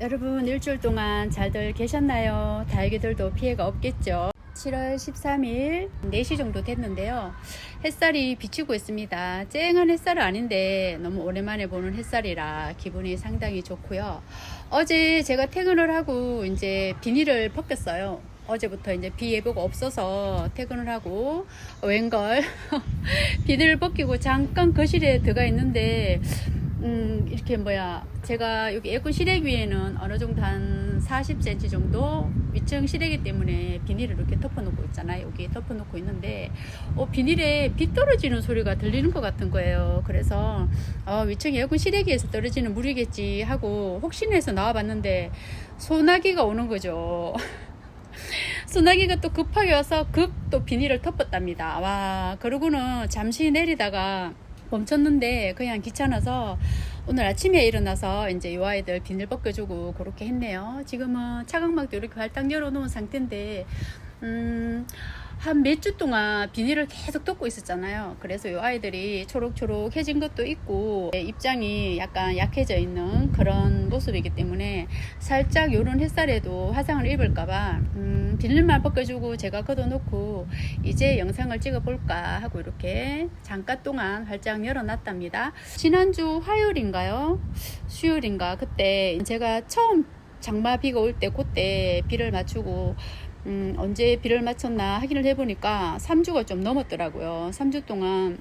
여러분 일주일 동안 잘들 계셨나요? 다육이들도 피해가 없겠죠? 7월 13일 4시 정도 됐는데요. 햇살이 비치고 있습니다. 쨍한 햇살은 아닌데 너무 오랜만에 보는 햇살이라 기분이 상당히 좋고요. 어제 제가 퇴근을 하고 이제 비닐을 벗겼어요. 어제부터 이제 비 예보가 없어서 퇴근을 하고 웬걸 비닐을 벗기고 잠깐 거실에 들어가 있는데 음, 이렇게 뭐야, 제가 여기 에어컨 실외 위에는 어느 정도 한 40cm 정도 위층 실외기 때문에 비닐을 이렇게 덮어놓고 있잖아요. 여기 덮어놓고 있는데, 어, 비닐에 비 떨어지는 소리가 들리는 것 같은 거예요. 그래서, 어, 위층 에어컨 실외기에서 떨어지는 물이겠지 하고 혹시나 해서 나와봤는데, 소나기가 오는 거죠. 소나기가 또 급하게 와서 급 또 비닐을 덮었답니다. 와, 그러고는 잠시 내리다가 멈췄는데 그냥 귀찮아서 오늘 아침에 일어나서 이제 요 아이들 비닐 벗겨주고 그렇게 했네요. 지금은 차광막도 이렇게 활짝 열어놓은 상태인데 음, 한 몇 주 동안 비닐을 계속 덮고 있었잖아요. 그래서 요 아이들이 초록초록해진 것도 있고 입장이 약간 약해져 있는 그런 모습이기 때문에 살짝 요런 햇살에도 화상을 입을까봐 음, 비닐만 벗겨주고 제가 걷어놓고 이제 영상을 찍어볼까 하고 이렇게 잠깐 동안 활짝 열어놨답니다. 지난주 화요일인가요? 수요일인가 그때 제가 처음 장마 비가 올 때 그때 비를 맞추고 음, 언제 비를 맞췄나 확인을 해보니까 3주가 좀 넘었더라고요. 3주 동안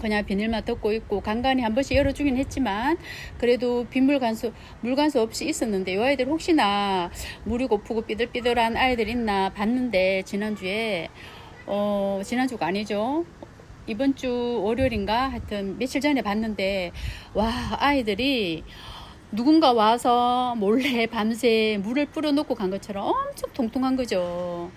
그냥 비닐만 덮고 있고 간간히 한 번씩 열어주긴 했지만 그래도 빗물 간수 물 간수 없이 있었는데 이 아이들 혹시나 물이 고프고 삐들삐들한 아이들 있나 봤는데 지난주에 어 지난주가 아니죠 이번 주 월요일인가 하여튼 며칠 전에 봤는데 와 아이들이 누군가 와서 몰래 밤새 물을 뿌려놓고 간 것처럼 엄청 통통한 거죠.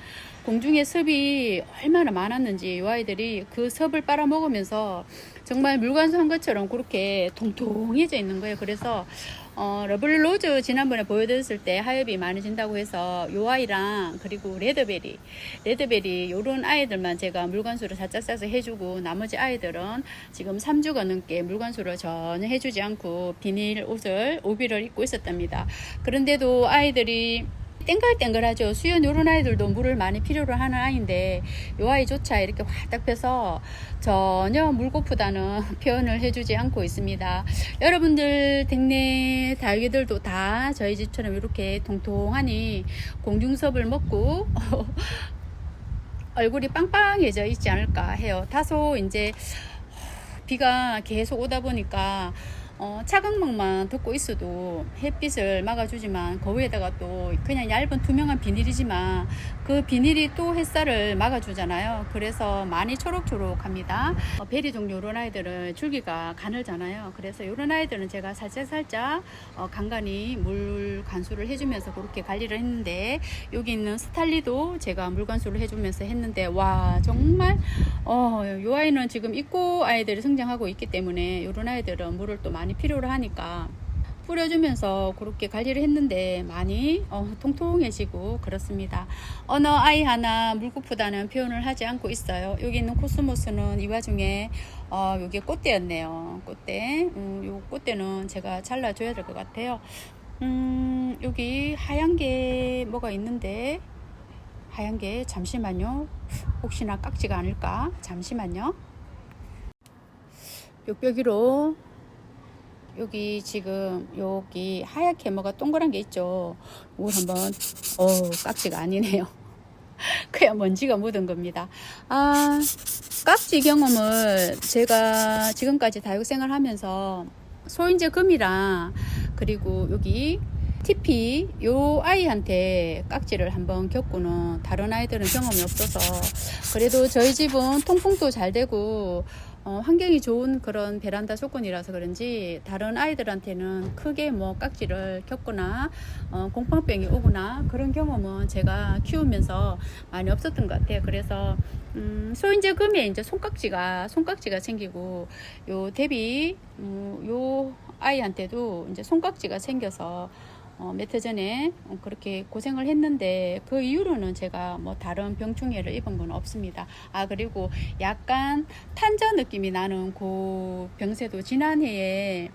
공중의 섭이 얼마나 많았는지 이 아이들이 그 섭을 빨아먹으면서 정말 물관수한 것처럼 그렇게 통통해져 있는 거예요. 그래서 어, 러블 로즈 지난번에 보여드렸을 때 하엽이 많아진다고 해서 요 아이랑 그리고 레드베리 레드베리 요런 아이들만 제가 물관수를 살짝 싸서 해주고 나머지 아이들은 지금 3주가 넘게 물관수를 전혀 해주지 않고 비닐 옷을 오비를 입고 있었답니다. 그런데도 아이들이 땡글땡글하죠. 수연 요런 아이들도 물을 많이 필요로 하는 아이인데 요 아이조차 이렇게 활딱 펴서 전혀 물 고프다는 표현을 해주지 않고 있습니다. 여러분들 댁내 다육이들도 다 저희 집처럼 이렇게 통통하니 공중섭을 먹고 얼굴이 빵빵해져 있지 않을까 해요. 다소 이제 비가 계속 오다 보니까 어, 차광막만 덮고 있어도 햇빛을 막아주지만 거기에다가 또 그냥 얇은 투명한 비닐이지만 그 비닐이 또 햇살을 막아주잖아요. 그래서 많이 초록초록합니다. 어, 베리 종류 이런 아이들은 줄기가 가늘잖아요. 그래서 이런 아이들은 제가 살짝살짝 어, 간간히 물 관수를 해주면서 그렇게 관리를 했는데 여기 있는 스탈리도 제가 물 관수를 해주면서 했는데 와 정말 어, 요 아이는 지금 입고 아이들이 성장하고 있기 때문에 이런 아이들은 물을 또 많이 필요로 하니까 뿌려주면서 그렇게 관리를 했는데 많이 어, 통통해지고 그렇습니다. 어느 아이 하나 물고프다는 표현을 하지 않고 있어요. 여기 있는 코스모스는 이 와중에 어, 여기 꽃대였네요. 꽃대. 음, 요 꽃대는 제가 잘라줘야 될 것 같아요. 음, 여기 하얀 게 뭐가 있는데 하얀 게 잠시만요. 혹시나 깍지가 아닐까? 잠시만요. 뾱뾱이로 여기 지금 여기 하얗게 뭐가 동그란 게 있죠. 이걸 한번 어 깍지가 아니네요. 그냥 먼지가 묻은 겁니다. 아 깍지 경험을 제가 지금까지 다육생활 하면서 소인제 금이랑 그리고 여기 TP 요 아이한테 깍지를 한번 겪고는 다른 아이들은 경험이 없어서 그래도 저희 집은 통풍도 잘 되고 어, 환경이 좋은 그런 베란다 조건이라서 그런지 다른 아이들한테는 크게 뭐 깍지를 겪거나 어, 공황병이 오거나 그런 경험은 제가 키우면서 많이 없었던 것 같아요. 그래서 음, 소인제 금에 이제 손깍지가 손깍지가 생기고 요 대비 음, 요 아이한테도 이제 손깍지가 생겨서 어, 몇 해 전에 그렇게 고생을 했는데 그 이후로는 제가 뭐 다른 병충해를 입은 건 없습니다. 아 그리고 약간 탄저 느낌이 나는 그 병세도 지난해에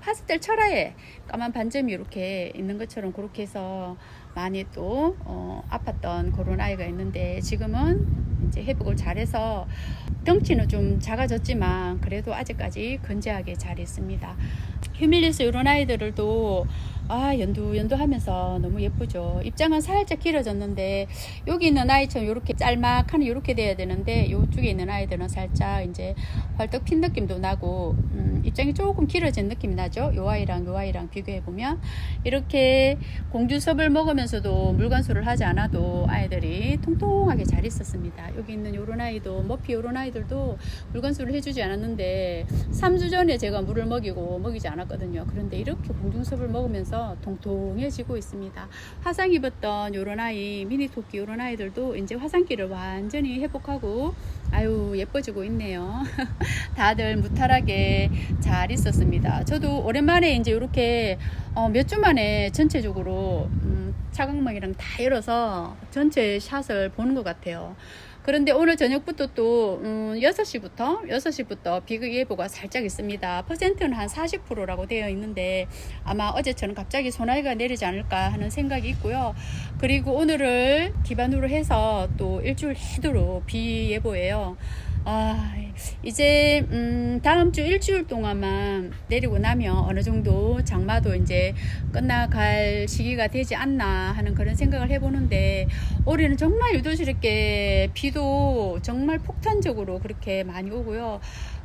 파스텔 철화에 까만 반점이 이렇게 있는 것처럼 그렇게 해서 많이 또 어, 아팠던 그런 아이가 있는데 지금은 이제 회복을 잘해서 덩치는 좀 작아졌지만 그래도 아직까지 건재하게 잘 있습니다. 휴밀리스 이런 아이들도 아 연두 연두 하면서 너무 예쁘죠. 입장은 살짝 길어졌는데 여기 있는 아이처럼 이렇게 짤막한 이렇게 돼야 되는데 이쪽에 있는 아이들은 살짝 이제 활떡 핀 느낌도 나고 음, 입장이 조금 길어진 느낌이 나죠. 요 아이랑 요 아이랑 비교해 보면 이렇게 공주섭을 먹으면서도 물관수를 하지 않아도 아이들이 통통하게 잘 있었습니다. 여기 있는 요런 아이도 머피 요런 아이들도 물관수를 해주지 않았는데 3주 전에 제가 물을 먹이고 먹이지 않았거든요. 그런데 이렇게 공중섭을 먹으면서 통통해지고 있습니다. 화상 입었던 요런 아이 미니 토끼 요런 아이들도 이제 화상기를 완전히 회복하고 아유 예뻐지고 있네요. 다들 무탈하게 잘 있었습니다. 저도 오랜만에 이제 이렇게 어, 몇 주 만에 전체적으로 음, 차광막이랑 다 열어서 전체 샷을 보는 것 같아요. 그런데 오늘 저녁부터 또 음, 6시부터 6시부터 비극 예보가 살짝 있습니다. 퍼센트는 한 40%라고 되어 있는데 아마 어제처럼 갑자기 소나기가 내리지 않을까 하는 생각이 있고요. 그리고 오늘을 기반으로 해서 또 일주일 내도록 비 예보예요. 아, 이제 음, 다음 주 일주일 동안만 내리고 나면 어느 정도 장마도 이제 끝나갈 시기가 되지 않나 하는 그런 생각을 해보는데 올해는 정말 유도스럽게 비도 정말 폭탄적으로 그렇게 많이 오고요.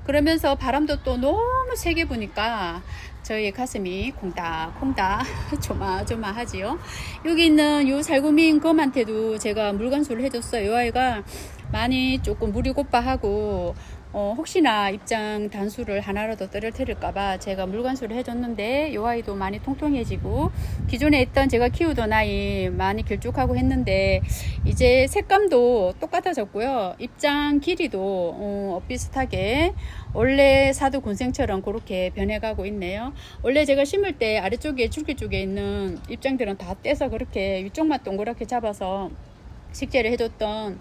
그러면서 바람도 또 너무 세게 부니까 저희 가슴이 콩닥콩닥 조마조마하지요. 여기 있는 요 살구민 검한테도 제가 물건수를 해줬어요. 이 아이가 많이 조금 물이 고파하고 어, 혹시나 입장 단수를 하나라도 떨어뜨릴까봐 제가 물관수를 해줬는데 이 아이도 많이 통통해지고 기존에 있던 제가 키우던 아이 많이 길쭉하고 했는데 이제 색감도 똑같아졌고요. 입장 길이도 어, 비슷하게 원래 사두 군생처럼 그렇게 변해가고 있네요. 원래 제가 심을 때 아래쪽에 줄기 쪽에 있는 입장들은 다 떼서 그렇게 위쪽만 동그랗게 잡아서 식재를 해줬던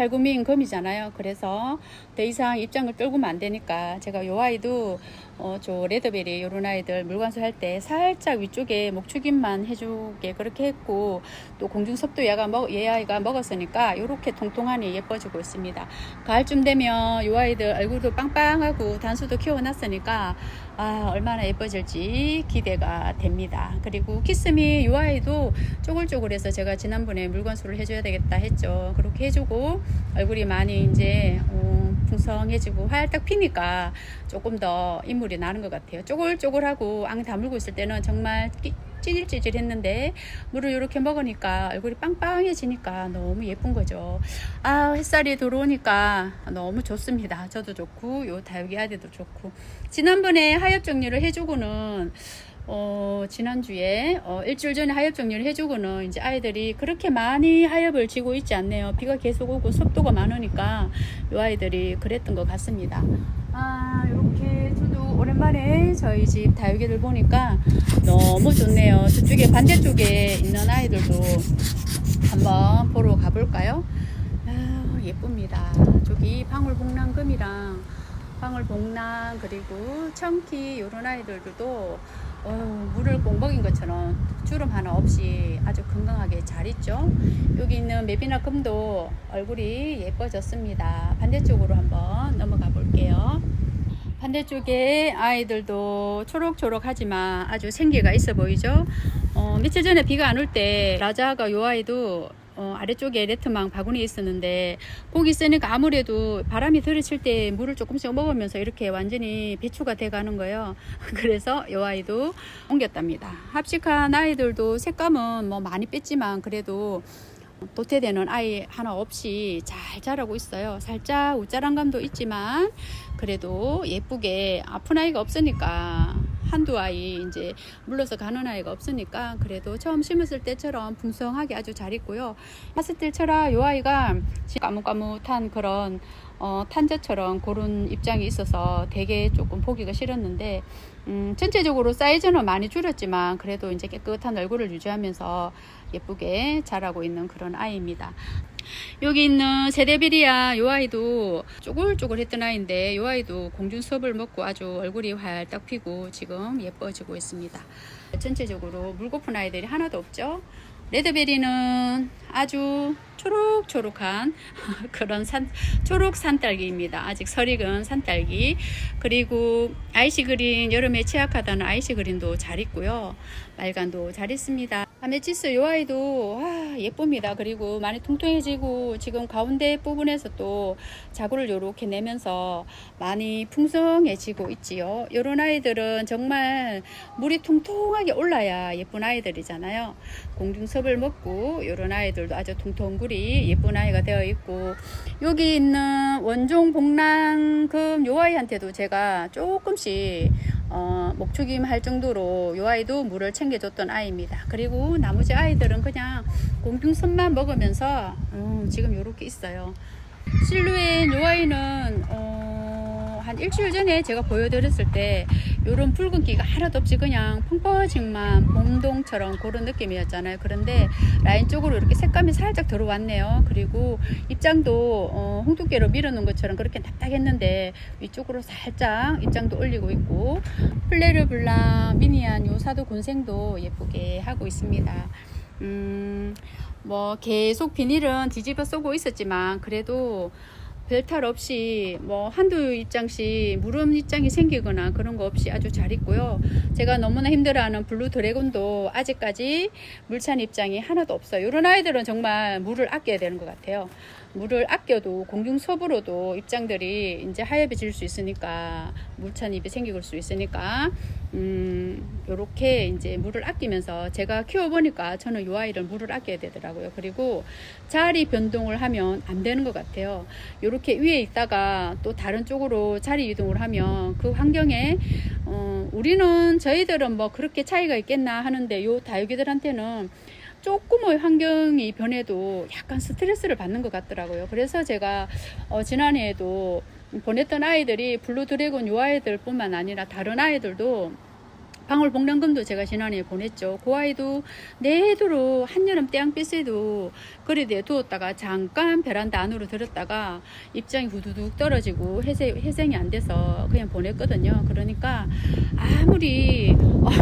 살구미인 검이잖아요. 그래서 더 이상 입장을 떨구면 안 되니까 제가 요 아이도 어, 저 레드베리 요런 아이들 물관수 할 때 살짝 위쪽에 목축임만 해주게 그렇게 했고 또 공중섭도 얘가 먹, 얘 아이가 먹었으니까 요렇게 통통하니 예뻐지고 있습니다. 가을쯤 되면 요 아이들 얼굴도 빵빵하고 단수도 키워놨으니까 아 얼마나 예뻐질지 기대가 됩니다. 그리고 키스미 요 아이도 쪼글쪼글해서 제가 지난번에 물건수를 해줘야 되겠다 했죠. 그렇게 해주고 얼굴이 많이 이제 어, 풍성해지고 활딱 피니까 조금 더 인물이 나는 것 같아요. 쪼글쪼글하고 앙 다물고 있을 때는 정말 끼, 찌질찌질했는데 물을 이렇게 먹으니까 얼굴이 빵빵해지니까 너무 예쁜 거죠. 아 햇살이 들어오니까 너무 좋습니다. 저도 좋고 요 다육이 아들도 좋고 지난번에 하엽 정리를 해주고는 어, 지난주에 어, 일주일 전에 하엽 정리를 해주고는 이제 아이들이 그렇게 많이 하엽을 지고 있지 않네요. 비가 계속 오고 습도가 많으니까 이 아이들이 그랬던 것 같습니다. 아, 이렇게 저도 오랜만에 저희 집 다육이들 보니까 너무 좋네요. 저쪽에 반대쪽에 있는 아이들도 한번 보러 가볼까요? 아, 예쁩니다. 저기 방울복랑금이랑 방울복랑 그리고 청키 이런 아이들도 어, 물을 꼭 먹인 것처럼 주름 하나 없이 아주 건강하게 잘 있죠. 여기 있는 메비나 금도 얼굴이 예뻐졌습니다. 반대쪽으로 한번 넘어가 볼게요. 반대쪽에 아이들도 초록초록하지만 아주 생기가 있어 보이죠. 어, 며칠 전에 비가 안 올 때 라자가 요 아이도 어, 아래쪽에 레트망 바구니 있었는데 거기 있으니까 아무래도 바람이 들이칠 때 물을 조금씩 먹으면서 이렇게 완전히 배추가 돼 가는 거예요. 그래서 요 아이도 옮겼답니다. 합식한 아이들도 색감은 뭐 많이 뺐지만 그래도 도태되는 아이 하나 없이 잘 자라고 있어요. 살짝 우짜란 감도 있지만 그래도 예쁘게 아픈 아이가 없으니까 한두 아이 이제 물러서 가는 아이가 없으니까 그래도 처음 심었을 때처럼 풍성하게 아주 잘 있고요. 파스텔처럼 요 아이가 까뭇까뭇한 그런 어, 탄저처럼 그런 입장이 있어서 되게 조금 보기가 싫었는데 음, 전체적으로 사이즈는 많이 줄였지만 그래도 이제 깨끗한 얼굴을 유지하면서 예쁘게 자라고 있는 그런 아이입니다. 여기 있는 세데비리아 요 아이도 쪼글쪼글 했던 아이인데 요 아이도 공중 수업을 먹고 아주 얼굴이 활딱 피고 지금 예뻐지고 있습니다. 전체적으로 물고픈 아이들이 하나도 없죠. 레드베리는 아주 초록초록한 그런 산, 초록 산딸기입니다. 아직 설익은 산딸기. 그리고 아이시 그린, 여름에 취약하다는 아이시 그린도 잘 있고요. 말간도 잘 있습니다. 아메치스 요 아이도 아, 예쁩니다. 그리고 많이 통통해지고 지금 가운데 부분에서 또 자구를 요렇게 내면서 많이 풍성해지고 있지요. 요런 아이들은 정말 물이 통통하게 올라야 예쁜 아이들이잖아요. 공중섭을 먹고 요런 아이들 도 아주 통통구리 예쁜 아이가 되어 있고 여기 있는 원종 복랑금 요 아이한테도 제가 조금씩 어, 목축임 할 정도로 요 아이도 물을 챙겨줬던 아이입니다. 그리고 나머지 아이들은 그냥 공중섭만 먹으면서 음, 지금 요렇게 있어요. 실루엣 요 아이는 어, 한 일주일 전에 제가 보여드렸을 때 요런 붉은기가 하나도 없이 그냥 펑퍼짐만 봄동처럼 그런 느낌이었잖아요. 그런데 라인 쪽으로 이렇게 색감이 살짝 들어왔네요. 그리고 입장도 어, 홍두깨로 밀어놓은 것처럼 그렇게 딱딱했는데 위쪽으로 살짝 입장도 올리고 있고 플레르 블랑 미니안 요사도 군생도 예쁘게 하고 있습니다. 음, 뭐 계속 비닐은 뒤집어 쓰고 있었지만 그래도 별탈 없이 뭐 한두 입장씩 무릎 입장이 생기거나 그런 거 없이 아주 잘 있고요. 제가 너무나 힘들어하는 블루 드래곤도 아직까지 물찬 입장이 하나도 없어요. 이런 아이들은 정말 물을 아껴야 되는 것 같아요. 물을 아껴도 공중섭으로도 입장들이 이제 하얘질 수 있으니까 물찬 입이 생길 수 있으니까 음 요렇게 이제 물을 아끼면서 제가 키워보니까 저는 요 아이를 물을 아껴야 되더라고요. 그리고 자리 변동을 하면 안 되는 것 같아요. 요렇게 위에 있다가 또 다른 쪽으로 자리 이동을 하면 그 환경에 어 우리는 저희들은 뭐 그렇게 차이가 있겠나 하는데 요 다육이들한테는 조금의 환경이 변해도 약간 스트레스를 받는 것 같더라고요. 그래서 제가 어, 지난해에도 보냈던 아이들이 블루 드래곤 요 아이들 뿐만 아니라 다른 아이들도 방울 복랑금도 제가 지난해에 보냈죠. 그 아이도 내도록 한여름 태양빛에도 거리대에 두었다가 잠깐 베란다 안으로 들었다가 입장이 후두둑 떨어지고 회생, 회생이 안 돼서 그냥 보냈거든요. 그러니까 아무리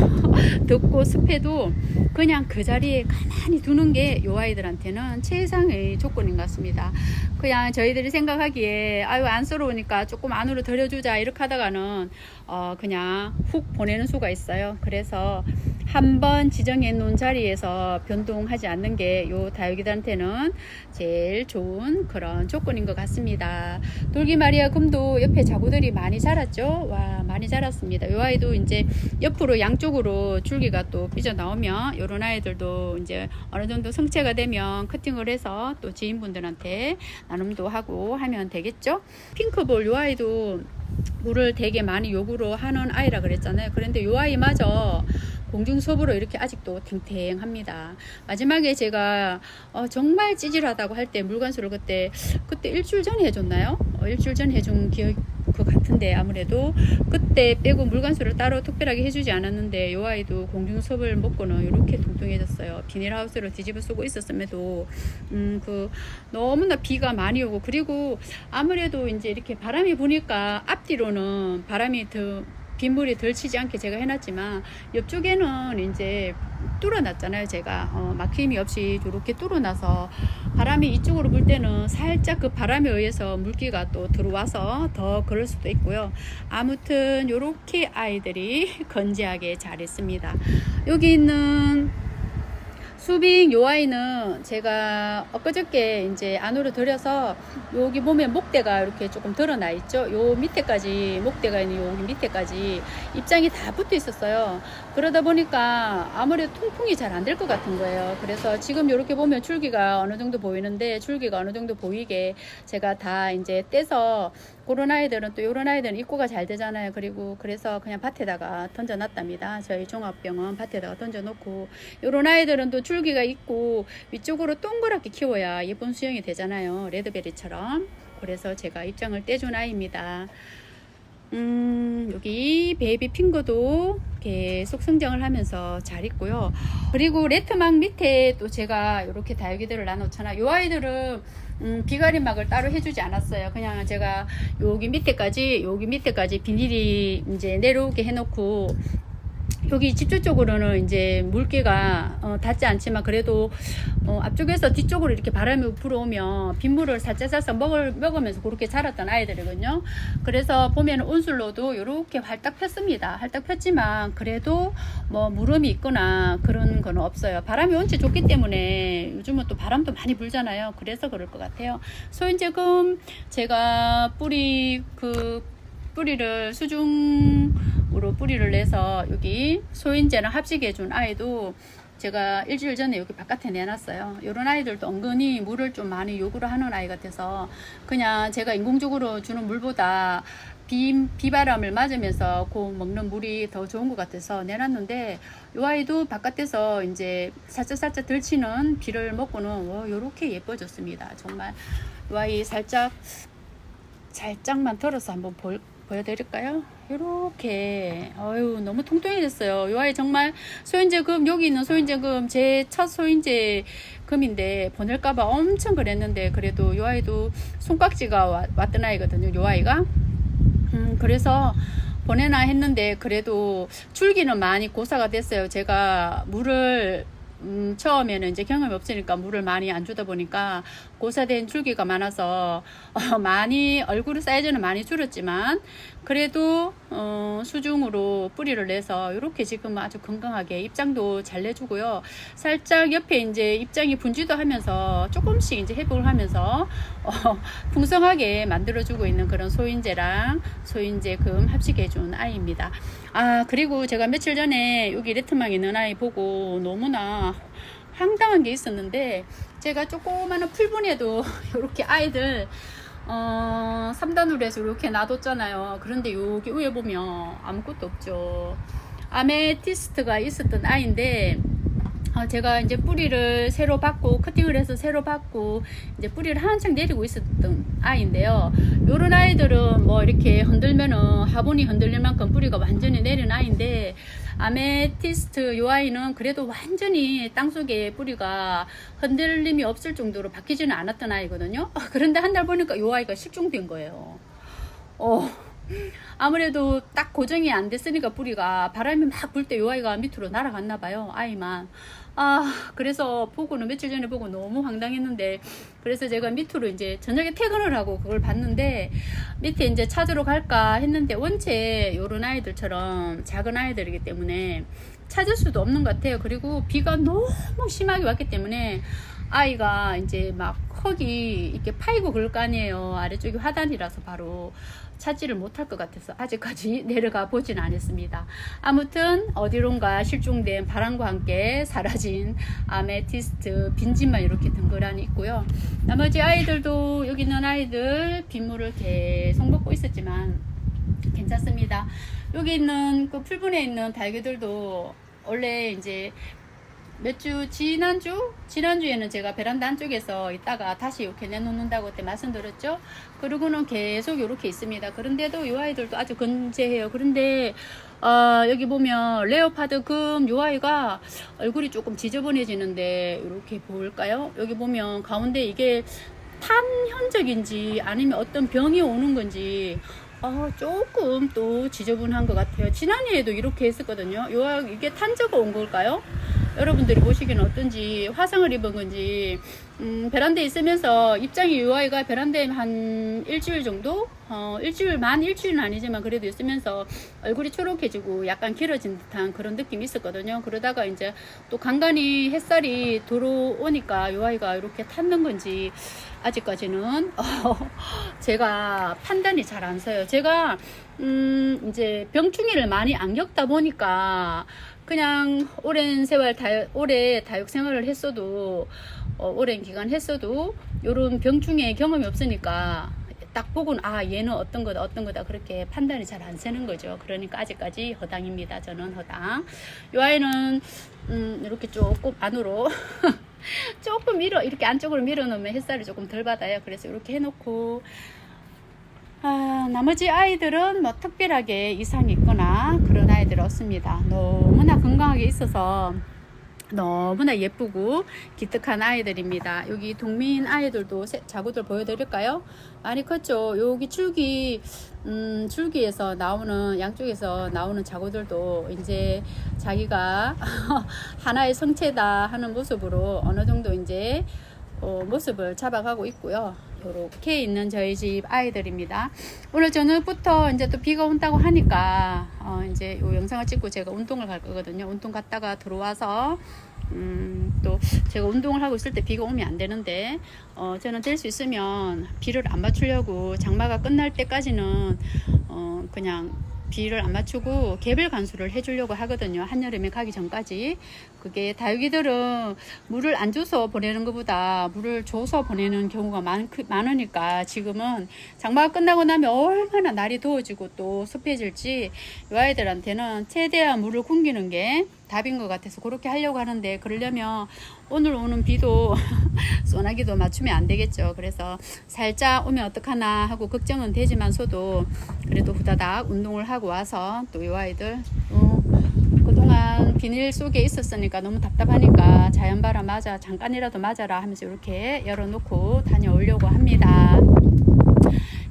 덥고 습해도 그냥 그 자리에 가만히 두는 게 요 아이들한테는 최상의 조건인 것 같습니다. 그냥 저희들이 생각하기에 아유 안쓰러우니까 조금 안으로 들여주자 이렇게 하다가는 어 그냥 훅 보내는 수가 있어요. 그래서 한 번 지정해 놓은 자리에서 변동하지 않는 게 요 다육이들한테는 제일 좋은 그런 조건인 것 같습니다. 돌기 마리아 금도 옆에 자구들이 많이 자랐죠. 와 많이 자랐습니다. 요 아이도 이제 옆으로 양쪽으로 줄기가 또 삐져 나오면 요런 아이들도 이제 어느 정도 성체가 되면 커팅을 해서 또 지인분들한테 나눔도 하고 하면 되겠죠. 핑크볼 요 아이도 물을 되게 많이 요구로 하는 아이라 그랬잖아요. 그런데 요 아이마저 공중섭으로 이렇게 아직도 탱탱합니다. 마지막에 제가 어, 정말 찌질하다고 할 때 물관수를 그때 그때 일주일 전에 해줬나요? 어, 일주일 전에 해준 기억 그 같은데 아무래도 그때 빼고 물관수를 따로 특별하게 해주지 않았는데 요 아이도 공중섭을 먹고는 이렇게 통통해졌어요. 비닐하우스를 뒤집어 쓰고 있었음에도 음 그 너무나 비가 많이 오고 그리고 아무래도 이제 이렇게 바람이 부니까 앞뒤로는 바람이 더 빗물이 덜 치지 않게 제가 해놨지만 옆쪽에는 이제 뚫어놨잖아요 제가. 어, 막힘이 없이 이렇게 뚫어놔서 바람이 이쪽으로 불 때는 살짝 그 바람에 의해서 물기가 또 들어와서 더 그럴 수도 있고요. 아무튼 이렇게 아이들이 건재하게 잘 했습니다. 여기 있는 수빙 요 아이는 제가 엊그저께 이제 안으로 들여서 여기 보면 목대가 이렇게 조금 드러나 있죠. 요 밑에까지 목대가 있는 여기 밑에까지 입장이 다 붙어 있었어요. 그러다 보니까 아무래도 통풍이 잘 안 될 것 같은 거예요. 그래서 지금 이렇게 보면 줄기가 어느 정도 보이는데 줄기가 어느 정도 보이게 제가 다 이제 떼서 그런 아이들은 또 이런 아이들은 입고가 잘 되잖아요. 그리고 그래서 그냥 밭에다가 던져놨답니다. 저희 종합병원 밭에다가 던져놓고 이런 아이들은 또 줄기가 있고 위쪽으로 동그랗게 키워야 예쁜 수영이 되잖아요. 레드베리처럼. 그래서 제가 입장을 떼준 아이입니다. 음, 여기 베이비 핑거도 계속 성장을 하면서 잘 있고요. 그리고 레트막 밑에 또 제가 이렇게 다육이들을 나눴잖아요. 이 아이들은 음, 비가리막을 따로 해주지 않았어요. 그냥 제가 여기 밑에까지 여기 밑에까지 비닐이 이제 내려오게 해놓고 여기 집주 쪽으로는 이제 물기가 어, 닿지 않지만 그래도 어, 앞쪽에서 뒤쪽으로 이렇게 바람이 불어오면 빗물을 살짝 살짝 먹을, 먹으면서 그렇게 자랐던 아이들이거든요. 그래서 보면 온술로도 이렇게 활딱 폈습니다. 활딱 폈지만 그래도 뭐 무름이 있거나 그런 건 없어요. 바람이 온치 좋기 때문에 요즘은 또 바람도 많이 불잖아요. 그래서 그럴 것 같아요. 소인제금 제가 뿌리 그 뿌리를 수중으로 뿌리를 내서 여기 소인제랑 합식해 준 아이도 제가 일주일 전에 여기 바깥에 내놨어요. 이런 아이들도 은근히 물을 좀 많이 요구를 하는 아이 같아서 그냥 제가 인공적으로 주는 물보다 비, 비바람을 맞으면서 그 먹는 물이 더 좋은 것 같아서 내놨는데 이 아이도 바깥에서 이제 살짝살짝 들치는 비를 먹고는 와, 요렇게 예뻐졌습니다. 정말 이 아이 살짝 살짝만 털어서 한번 볼, 보여드릴까요? 이렇게 어유 너무 통통해졌어요. 이 아이 정말 소인제금 여기 있는 소인제금 제 첫 소인제금인데 보낼까봐 엄청 그랬는데 그래도 이 아이도 손깍지가 와- 왔던 아이거든요. 이 아이가 음, 그래서 보내나 했는데 그래도 줄기는 많이 고사가 됐어요. 제가 물을 음, 처음에는 이제 경험이 없으니까 물을 많이 안 주다 보니까 고사된 줄기가 많아서 어, 많이 얼굴 사이즈는 많이 줄었지만 그래도 어, 수중으로 뿌리를 내서 이렇게 지금 아주 건강하게 입장도 잘 내주고요. 살짝 옆에 이제 입장이 분지도 하면서 조금씩 이제 회복을 하면서 어, 풍성하게 만들어주고 있는 그런 소인제랑 소인제 금 합식해준 아이입니다. 아 그리고 제가 며칠 전에 여기 레트망 있는 아이 보고 너무나 황당한 게 있었는데 제가 조그마한 풀분에도 이렇게 아이들 어, 3단으로 해서 이렇게 놔뒀잖아요. 그런데 여기 위에 보면 아무것도 없죠. 아메티스트가 있었던 아이인데 어, 제가 이제 뿌리를 새로 받고 커팅을 해서 새로 받고 이제 뿌리를 한창 내리고 있었던 아이인데요. 요런 아이들은 뭐 이렇게 흔들면은 화분이 흔들릴 만큼 뿌리가 완전히 내린 아이인데 아메티스트 요 아이는 그래도 완전히 땅속에 뿌리가 흔들림이 없을 정도로 바뀌지는 않았던 아이거든요. 그런데 한 달 보니까 요 아이가 실종된 거예요. 어, 아무래도 딱 고정이 안 됐으니까 뿌리가 바람이 막 불 때 요 아이가 밑으로 날아갔나 봐요. 아이만. 아, 그래서 보고는 며칠 전에 보고 너무 황당했는데 그래서 제가 밑으로 이제 저녁에 퇴근을 하고 그걸 봤는데 밑에 이제 찾으러 갈까 했는데 원체 요런 아이들처럼 작은 아이들이기 때문에 찾을 수도 없는 것 같아요. 그리고 비가 너무 심하게 왔기 때문에 아이가 이제 막 흙이 이렇게 파이고 그럴 거 아니에요. 아래쪽이 화단이라서 바로 찾지를 못할 것 같아서 아직까지 내려가 보진 않았습니다. 아무튼 어디론가 실종된 바람과 함께 사라진 아메티스트 빈집만 이렇게 덩그러니 있고요. 나머지 아이들도 여기 있는 아이들 빗물을 계속 먹고 있었지만 괜찮습니다. 여기 있는 그 풀분에 있는 달걀들도 원래 이제 몇 주 지난주 지난주에는 제가 베란다 한쪽에서 있다가 다시 이렇게 내놓는다고 그때 말씀드렸죠. 그러고는 계속 이렇게 있습니다. 그런데도 이 아이들도 아주 건재해요. 그런데 어, 여기 보면 레오파드 금요 아이가 얼굴이 조금 지저분해지는데 이렇게 보일까요? 여기 보면 가운데 이게 탄 현적인지 아니면 어떤 병이 오는 건지 아, 조금 또 지저분한 것 같아요. 지난해에도 이렇게 했었거든요. 요, 이게 탄저가 온 걸까요? 여러분들이 보시기는 어떤지 화상을 입은 건지 음, 베란다에 있으면서 입장이 요 아이가 베란다에 한 일주일 정도 어, 일주일 만 일주일은 아니지만 그래도 있으면서 얼굴이 초록해지고 약간 길어진 듯한 그런 느낌이 있었거든요. 그러다가 이제 또 간간히 햇살이 들어오니까 요 아이가 이렇게 탔는 건지 아직까지는 어, 제가 판단이 잘 안 서요. 제가 음, 이제 병충해를 많이 안 겪다 보니까 그냥 오랜 세월 다, 오래 다육 생활을 했어도 어, 오랜 기간 했어도 요런 병충해 경험이 없으니까 딱 보고는 아 얘는 어떤 거다 어떤 거다 그렇게 판단이 잘안 서는 거죠. 그러니까 아직까지 허당입니다. 저는 허당. 요 아이는 음, 이렇게 조금 안으로 조금 밀어 이렇게 안쪽으로 밀어 놓으면 햇살을 조금 덜 받아요. 그래서 이렇게 해놓고. 아, 나머지 아이들은 뭐 특별하게 이상이 있거나 그런 아이들 없습니다. 너무나 건강하게 있어서 너무나 예쁘고 기특한 아이들입니다. 여기 동민 아이들도 새- 자구들 보여드릴까요? 많이 컸죠. 여기 줄기, 음, 줄기에서 나오는 양쪽에서 나오는 자구들도 이제 자기가 하나의 성체다 하는 모습으로 어느 정도 이제 어, 모습을 잡아가고 있고요. 이렇게 있는 저희 집 아이들입니다. 오늘 저녁부터 이제 또 비가 온다고 하니까 어, 이제 이 영상을 찍고 제가 운동을 갈 거거든요. 운동 갔다가 들어와서 음, 또 제가 운동을 하고 있을 때 비가 오면 안 되는데 어, 저는 될 수 있으면 비를 안 맞추려고 장마가 끝날 때까지는 어, 그냥 비를 안 맞추고 개별 간수를 해주려고 하거든요. 한여름에 가기 전까지. 그게 다육이들은 물을 안 줘서 보내는 것보다 물을 줘서 보내는 경우가 많, 많으니까 지금은 장마가 끝나고 나면 얼마나 날이 더워지고 또 습해질지 이 아이들한테는 최대한 물을 굶기는 게 답인 것 같아서 그렇게 하려고 하는데 그러려면 오늘 오는 비도 소나기도 맞추면 안 되겠죠. 그래서 살짝 오면 어떡하나 하고 걱정은 되지만서도 그래도 후다닥 운동을 하고 와서 또 이 아이들 어, 그동안 비닐 속에 있었으니까 너무 답답하니까 자연바람 맞아 잠깐이라도 맞아라 하면서 이렇게 열어놓고 다녀오려고 합니다.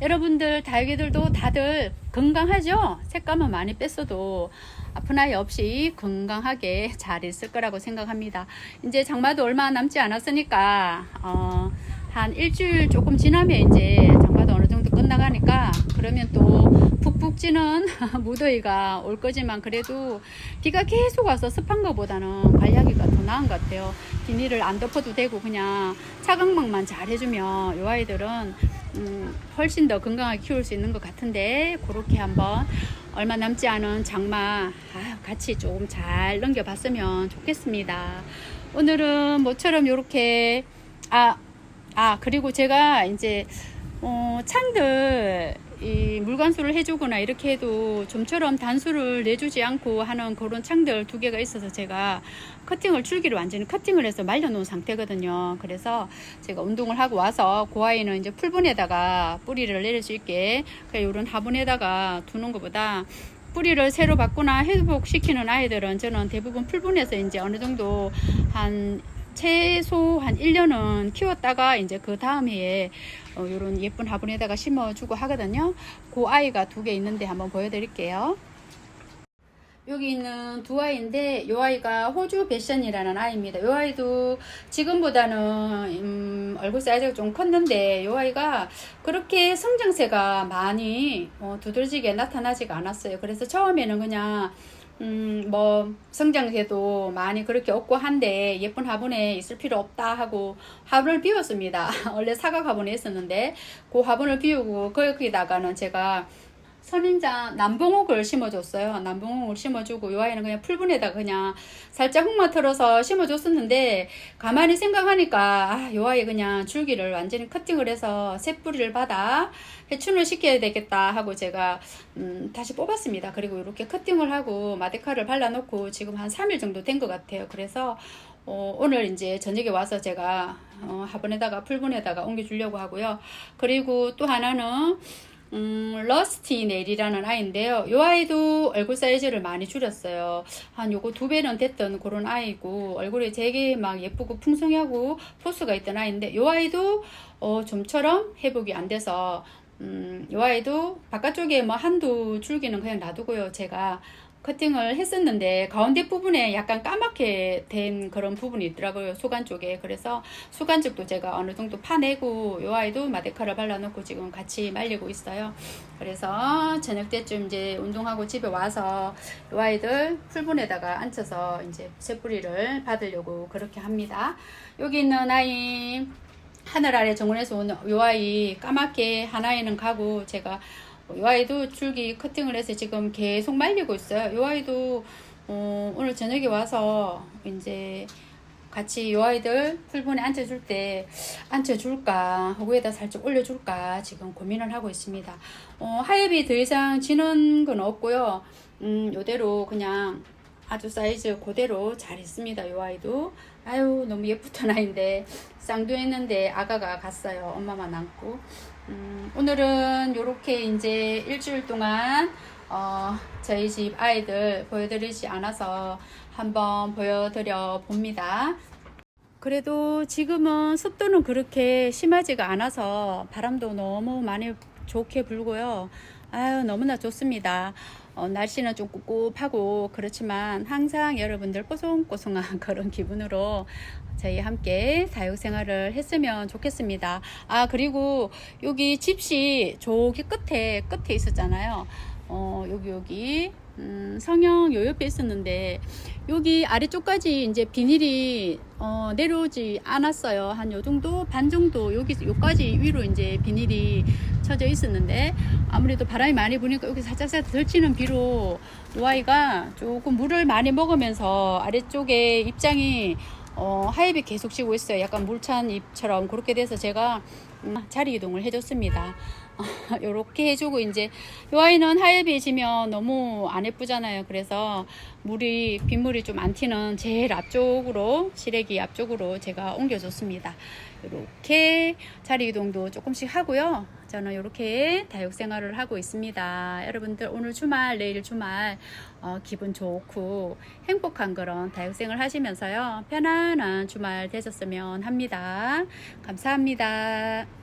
여러분들 다육이들도 다들 건강하죠? 색감은 많이 뺐어도 아픈 아이 없이 건강하게 잘 있을 거라고 생각합니다. 이제 장마도 얼마 남지 않았으니까 어, 한 일주일 조금 지나면 이제 장마도 어느 정도 끝나가니까 그러면 또 찌는 무더위가 올 거지만 그래도 비가 계속 와서 습한 것보다는 관리하기가 더 나은 것 같아요. 비닐을 안 덮어도 되고 그냥 차광막만 잘 해주면 이 아이들은 음, 훨씬 더 건강하게 키울 수 있는 것 같은데 그렇게 한번 얼마 남지 않은 장마 아, 같이 좀잘 넘겨봤으면 좋겠습니다. 오늘은 모처럼 이렇게 아, 아 그리고 제가 이제 어, 창들 이 물관수를 해주거나 이렇게 해도 좀처럼 단수를 내주지 않고 하는 그런 창들 두 개가 있어서 제가 커팅을 줄기를 완전히 커팅을 해서 말려놓은 상태거든요. 그래서 제가 운동을 하고 와서 그 아이는 이제 풀분에다가 뿌리를 내릴 수 있게 이런 화분에다가 두는 것보다 뿌리를 새로 바꾸나 회복시키는 아이들은 저는 대부분 풀분에서 이제 어느 정도 한 최소 한 1년은 키웠다가 이제 그 다음 해에 어, 요런 예쁜 화분에다가 심어주고 하거든요. 그 아이가 두 개 있는데 한번 보여드릴게요. 여기 있는 두 아이인데 이 아이가 호주 배션이라는 아이입니다. 이 아이도 지금보다는 음, 얼굴 사이즈가 좀 컸는데 이 아이가 그렇게 성장세가 많이 어, 두들지게 나타나지가 않았어요. 그래서 처음에는 그냥 음, 뭐, 성장세도 많이 그렇게 없고 한데, 예쁜 화분에 있을 필요 없다 하고, 화분을 비웠습니다. 원래 사각 화분에 있었는데, 그 화분을 비우고, 거기다가는 제가 선인장 남봉옥을 심어줬어요. 남봉옥을 심어주고 이 아이는 그냥 풀분에다가 그냥 살짝 흙만 털어서 심어줬었는데 가만히 생각하니까 아, 이 아이 그냥 줄기를 완전히 커팅을 해서 새 뿌리를 받아 해춘을 시켜야 되겠다 하고 제가 음, 다시 뽑았습니다. 그리고 이렇게 커팅을 하고 마데카를 발라놓고 지금 한 3일 정도 된 것 같아요. 그래서 어, 오늘 이제 저녁에 와서 제가 어, 화분에다가 풀분에다가 옮겨주려고 하고요. 그리고 또 하나는 음, 러스티 넬이라는 아이인데요. 이 아이도 얼굴 사이즈를 많이 줄였어요. 한 요거 두 배는 됐던 그런 아이고, 얼굴이 되게 막 예쁘고 풍성하고 포스가 있던 아이인데, 이 아이도, 어, 좀처럼 회복이 안 돼서, 음, 이 아이도 바깥쪽에 뭐 한두 줄기는 그냥 놔두고요. 제가 커팅을 했었는데 가운데 부분에 약간 까맣게 된 그런 부분이 있더라고요 수간 쪽에. 그래서 수간 쪽도 제가 어느 정도 파내고 이 아이도 마데카를 발라놓고 지금 같이 말리고 있어요. 그래서 저녁 때쯤 이제 운동하고 집에 와서 이 아이들 풀분에다가 앉혀서 이제 새뿌리를 받으려고 그렇게 합니다. 여기 있는 아이 하늘 아래 정원에서 온이 아이 까맣게 하나에는 가고 제가 이 아이도 줄기 커팅을 해서 지금 계속 말리고 있어요. 이 아이도 어, 오늘 저녁에 와서 이제 같이 이 아이들 풀분에 앉혀줄 때 앉혀줄까 호구에다 살짝 올려줄까 지금 고민을 하고 있습니다. 어, 하엽이 더 이상 지는 건 없고요. 음, 요대로 그냥 아주 사이즈 그대로 잘 있습니다. 이 아이도 아유 너무 예쁘던 아이인데 쌍둥이 했는데 아가가 갔어요. 엄마만 남고 음, 오늘은 이렇게 이제 일주일 동안 어, 저희 집 아이들 보여드리지 않아서 한번 보여드려 봅니다. 그래도 지금은 습도는 그렇게 심하지가 않아서 바람도 너무 많이 좋게 불고요. 아유, 너무나 좋습니다. 어, 날씨는 좀 꿉꿉하고 그렇지만 항상 여러분들 뽀송뽀송한 그런 기분으로 저희 함께 다육 생활을 했으면 좋겠습니다. 아, 그리고 여기 집시 저기 끝에, 끝에 있었잖아요. 어, 여기, 여기. 음, 성형 요 옆에 있었는데 여기 아래쪽까지 이제 비닐이 어, 내려오지 않았어요. 한 요 정도 반 정도 여기 요까지 위로 이제 비닐이 쳐져 있었는데 아무래도 바람이 많이 부니까 여기 살짝살짝 덜치는 비로 이 아이가 조금 물을 많이 먹으면서 아래쪽에 입장이 어, 하엽이 계속 지고 있어요. 약간 물찬 잎처럼 그렇게 돼서 제가 음, 자리 이동을 해줬습니다. 이렇게 해주고 이제 이 아이는 하엽이 지면 너무 안 예쁘잖아요. 그래서 물이 빗물이 좀 안 튀는 제일 앞쪽으로 시래기 앞쪽으로 제가 옮겨줬습니다. 이렇게 자리 이동도 조금씩 하고요. 저는 이렇게 다육 생활을 하고 있습니다. 여러분들 오늘 주말, 내일 주말 어, 기분 좋고 행복한 그런 다육 생활 하시면서요. 편안한 주말 되셨으면 합니다. 감사합니다.